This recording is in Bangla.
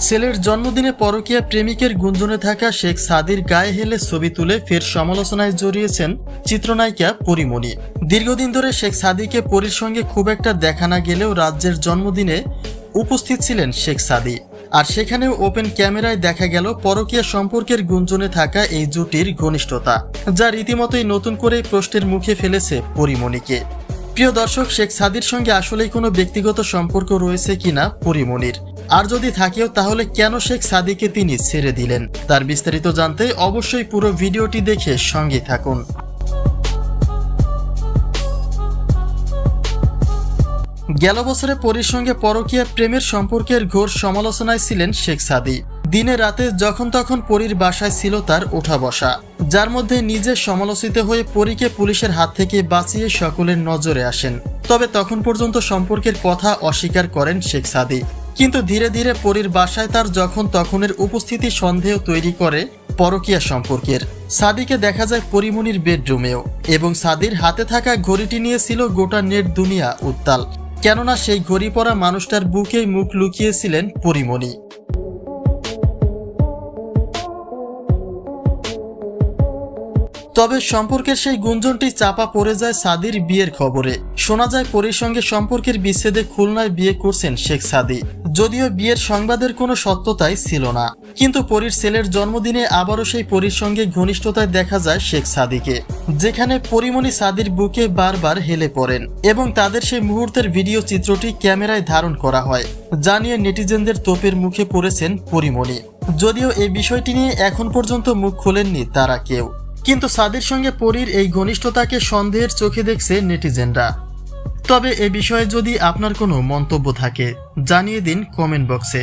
ছেলের জন্মদিনে পরকীয়া প্রেমিকের গুঞ্জনে থাকা শেখ সাদির গায়ে হেলে ছবি তুলে ফের সমালোচনায় জড়িয়েছেন চিত্রনায়িকা পরিমণি। দীর্ঘদিন ধরে শেখ সাদিকে পরীর সঙ্গে খুব একটা দেখা না গেলেও রাজ্যের জন্মদিনে উপস্থিত ছিলেন শেখ সাদি। আর সেখানেও ওপেন ক্যামেরায় দেখা গেল পরকীয়া সম্পর্কের গুঞ্জনে থাকা এই জুটির ঘনিষ্ঠতা, যা রীতিমতোই নতুন করে প্রশ্নের মুখে ফেলেছে পরিমণিকে। প্রিয় দর্শক, শেখ সাদির সঙ্গে আসলেই কোনো ব্যক্তিগত সম্পর্ক রয়েছে কিনা পরিমণির? আর যদি থাকেও, তাহলে কেন শেখ সাদিকে তিনি ছেড়ে দিলেন? তার বিস্তারিত জানতে অবশ্যই পুরো ভিডিওটি দেখে সঙ্গে থাকুন। গেল বছরে পরীর সঙ্গে পরকীয়া প্রেমের সম্পর্কের ঘোর সমালোচনায় ছিলেন শেখ সাদি দিনে রাতে যখন তখন পরীর বাসায় ছিল তার ওঠা বসা, যার মধ্যে নিজে সমালোচিত হয়ে পরীকে পুলিশের হাত থেকে বাঁচিয়ে সকলের নজরে আসেন। তবে তখন পর্যন্ত সম্পর্কের কথা অস্বীকার করেন শেখ সাদি কিন্তু ধীরে ধীরে পরীর বাসায় তার যখন তখনের উপস্থিতি সন্দেহ তৈরি করে পরকিয়া সম্পর্কের। সাদিকে দেখা যায় পরিমণির বেডরুমেও এবং সাদির হাতে থাকা ঘড়িটি নিয়েছিল গোটা নেট দুনিয়া উত্তাল। কেননা সেই ঘড়ি পরা মানুষটার বুকেই মুখ লুকিয়েছিলেন পরিমণি। তবে সম্পর্কের সেই গুঞ্জনটি চাপা পড়ে যায় সাদির বিয়ের খবরে। শোনা যায় পরীর সঙ্গে সম্পর্কের বিচ্ছেদে খুলনায় বিয়ে করছেন শেখ সাদি। যদিও বিয়ের সংবাদের কোনো সত্যতাই ছিল না। কিন্তু পরীর ছেলের জন্মদিনে আবারও সেই পরীর সঙ্গে ঘনিষ্ঠতায় দেখা যায় শেখ সাদিকে, যেখানে পরিমণি সাদির বুকে বারবার হেলে পড়েন এবং তাদের সেই মুহূর্তের ভিডিও চিত্রটি ক্যামেরায় ধারণ করা হয়, জানিয়ে নেটিজেনদের তোপের মুখে পড়েছেন পরিমণি। যদিও এই বিষয়টি নিয়ে এখন পর্যন্ত মুখ খোলেননি তারা কেউ। কিন্তু সাদির সঙ্গে পরীর এই ঘনিষ্ঠতাকে সন্দেহের চোখে দেখছে নেটিজেনরা। তবে এ বিষয়ে যদি আপনার কোনো মন্তব্য থাকে, জানিয়ে দিন কমেন্ট বক্সে।